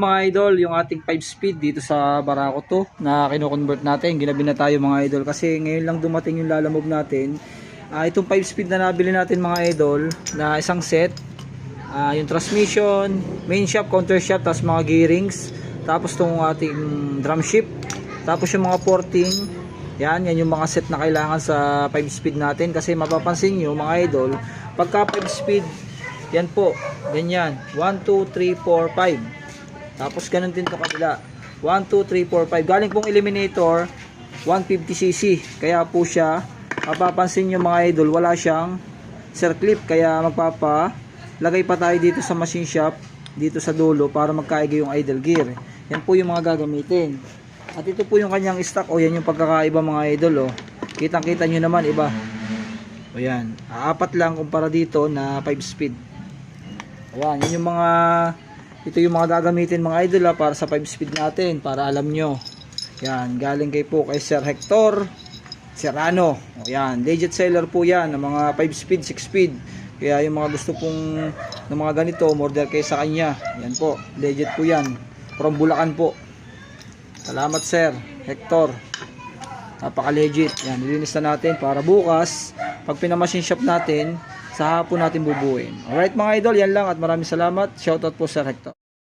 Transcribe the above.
Mga idol, yung ating 5 speed dito sa Barako to na kino-convert natin. Ginabi na tayo mga idol kasi ngayon lang dumating yung lalamove natin. Ah, itong 5 speed na nabili natin mga idol na isang set. Ah, yung transmission, main shaft, counter shaft, tapos mga gearings. Tapos tong ating drum shift. Tapos yung mga porting. Yan, yan yung mga set na kailangan sa 5 speed natin kasi mapapansin nyo mga idol, pagka 5 speed, yan po, ganyan. 1, 2, 3, 4, 5. Tapos ganun din to kabila. 1, 2, 3, 4, 5. Galing pong eliminator, 150cc. Kaya po siya, mapapansin nyo mga idol, wala siyang circlip. Kaya magpapa, lagay pa tayo dito sa machine shop, dito sa dulo, para magkaiga yung idle gear. Yan po yung mga gagamitin. At ito po yung kanyang stock. O yan yung pagkakaiba mga idol. O. Kitang kita nyo naman, iba. O yan. Apat lang kumpara dito na 5 speed. Ayan, yun yung mga ito yung mga gagamitin mga idol ha, para sa 5 speed natin para alam nyo. Yan, galing kay po kay Sir Hector Serrano. O yan, legit seller po yan ng mga 5 speed, 6 speed. Kaya yung mga gusto pong ng mga ganito, order kayo sa kanya. Yan po, legit po yan. From Bulacan po. Salamat Sir Hector. Napaka legit. Yan, nilinis na natin para bukas pag pinamachine shop natin, sa hapon natin bubuin. Alright mga idol, yan lang at maraming salamat. Shoutout po Sir Hector.